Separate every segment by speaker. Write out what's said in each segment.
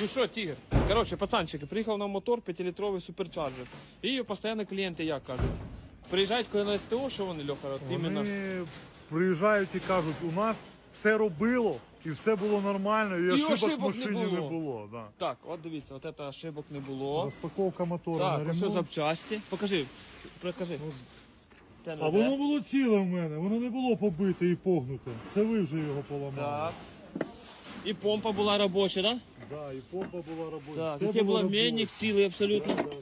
Speaker 1: Ну що, тігр? Коротше, пацанчики, приїхав на мотор 5-літровий суперчарджер. І постійно клієнти як кажуть. Приїжджають коли на СТО, що вони, Льоха, от іменно.
Speaker 2: Вони приїжджають і кажуть, у нас все робило і все було нормально, і,
Speaker 1: І
Speaker 2: ошибок в
Speaker 1: ошибок не
Speaker 2: машині не
Speaker 1: було.
Speaker 2: було. да.
Speaker 1: Так, от дивіться, от це ошибок не було.
Speaker 2: Розпаковка мотора
Speaker 1: Так,
Speaker 2: на
Speaker 1: ось що
Speaker 2: ремонт.
Speaker 1: запчасті. Покажи, покажи. Це не
Speaker 2: А
Speaker 1: те.
Speaker 2: воно було ціле в мене, воно не було побите і погнуте. Це ви вже його поламали.
Speaker 1: Так. І помпа була робоча, так?
Speaker 2: Да, і помпа була робоча.
Speaker 1: Так,
Speaker 2: все
Speaker 1: таке
Speaker 2: було
Speaker 1: цілий абсолютно.
Speaker 2: Да, да, да,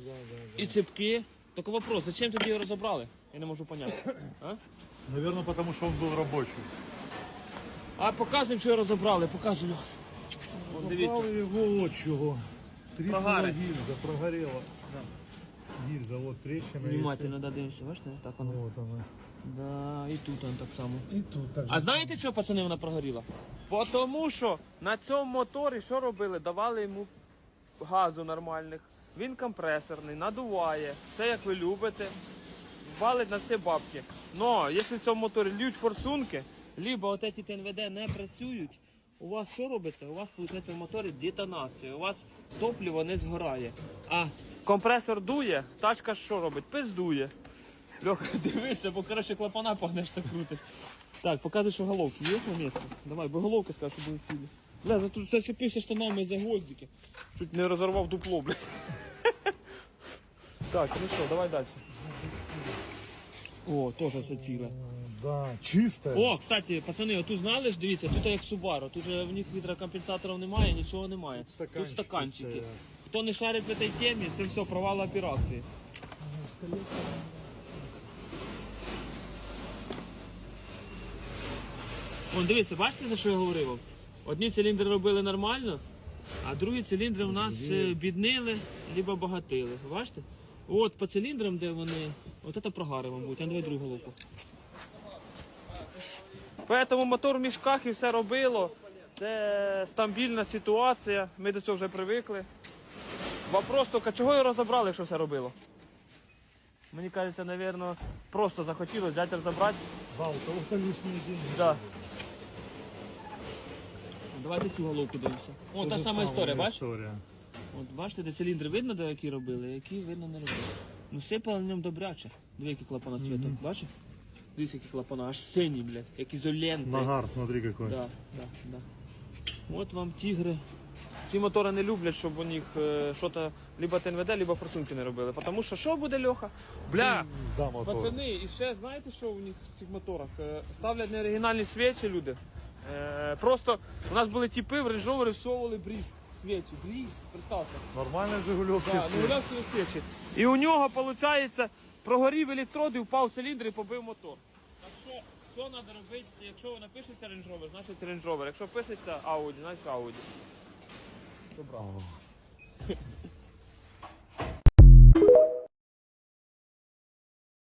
Speaker 2: да.
Speaker 1: І цепки. Тільки вопрос, зачем тоді його розібрали? Я не можу поняти. А?
Speaker 2: Наверно, тому що він був робочий.
Speaker 1: А показуємо, що його розібрали, показую. Вон, дивіться.
Speaker 2: Попали його от чого. Тріснула
Speaker 1: Прогари.
Speaker 2: гільза, прогорела. Гільза, от тріщина.
Speaker 1: Внимательно да, дивимося, бачите? Так
Speaker 2: і
Speaker 1: воно.
Speaker 2: все. От вона.
Speaker 1: Да, і тут воно так само.
Speaker 2: І тут так
Speaker 1: А знаєте, що пацани вона прогоріла? Бо Тому що на цьому моторі що робили? Давали йому газу нормальних. Він компресорний, надуває. Все як ви любите. Валить на всі бабки. Но якщо в цьому моторі льють форсунки, либо от ці ТНВД не працюють, у вас що робиться? У вас виходить в моторі детонація. У вас топливо не згорає. А компресор дує, тачка що робить? Пиздує. Льоха, дивися, бо коротше клапана погнеш так крутиш. Так, показуй, що головки є на місці. Давай, бо головки скажеш, що були цілі. Бля, за тут зачепився штанами за гвоздики. Чуть не розорвав дупло, бля. Так, ну що, давай далі. О, теж все ціле.
Speaker 2: Да, чисте.
Speaker 1: О, кстати, пацани, отут знали ж, дивіться, тут як Subaru, тут же в них гідрокомпенсаторів немає, нічого немає. Тут
Speaker 2: стаканчики
Speaker 1: стаканчики. Хто не шарить в цій темі, це все провал операції. Вон, дивіться, бачите, за що я говорив? Одні циліндри робили нормально, а другі циліндри у нас е, біднили, либо багатили. Бачите? От по циліндрам, де вони. От це прогари, мабуть, а давай другу головку. Поэтому мотор в мішках і все робило. Це стабільна ситуація, ми до цього вже привикли. Вопрос тільки, чого його розібрали, якщо все робило? Мені кажеться, напевно, просто захотілося взяти розібрати.
Speaker 2: Да, у кого-то лишні деньги.
Speaker 1: Да. Давайте цю головку дивимося. О, та сама історія, бачиш? От бачите, де циліндри видно, де які робили, які видно не робили. Ну сипали на ньому добряче. Диви, які клапана світу, бачиш? Дивись, які клапана, аж сині, блядь, як ізоленти.
Speaker 2: Нагар, смотри какой.
Speaker 1: Да, да, да. От вам тігри. Ці мотори не люблять, щоб у них е, щось либо ТНВД, либо форсунки не робили. Тому що що буде Льоха? Бля,
Speaker 2: Да, мотор.
Speaker 1: пацани, і ще знаєте, що у них в цих моторах? Е, Ставлять неоригінальні свічі люди. Е, Просто у нас були тіпи, в Rover всовували брізк. Свічі, брізк, представте.
Speaker 2: Нормальний Жигульовський
Speaker 1: Да,
Speaker 2: світ.
Speaker 1: ну свічі. І у нього, виходить, прогорів електрод і впав циліндр і побив мотор. Так що все треба робити, якщо напишеться Range Rover, значить Rover. Якщо пишеться Audi, значить Audi. Що брав?